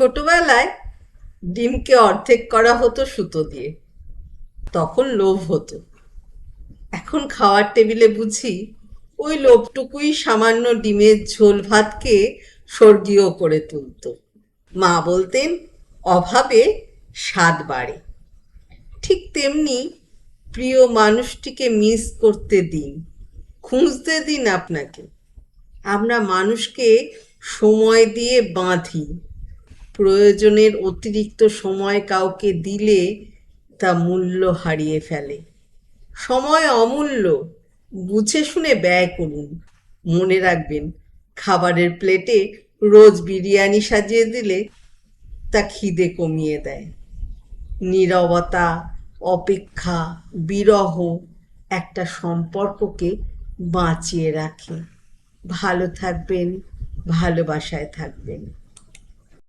ছোটবেলায় ডিমকে অর্ধেক করা হতো সুতো দিয়ে। তখন লোভ হতো। এখন খাওয়ার টেবিলে বুঝি ওই লোভটুকুই সামান্য ডিমের ঝোল ভাতকে স্বর্গীয় করে তুলত। মা বলতেন, অভাবে স্বাদ বাড়ে। ঠিক তেমনি প্রিয় মানুষটিকে মিস করতে দিন, খুঁজতে দিন আপনাকে। আমরা মানুষকে সময় দিয়ে বাঁধি। প্রয়োজনের অতিরিক্ত সময় কাউকে দিলে তা মূল্য হারিয়ে ফেলে। সময় অমূল্য। বুঝে শুনে ব্যয় করুন। মনে রাখবেন, খাবারের প্লেটে রোজ বিরিয়ানি সাজিয়ে দিলে তা খিদে কমিয়ে দেয়। নীরবতা, অপেক্ষা, বিরহ একটা সম্পর্ককে বাঁচিয়ে রাখে। ভালো থাকবেন, ভালোবাসায় থাকবেন।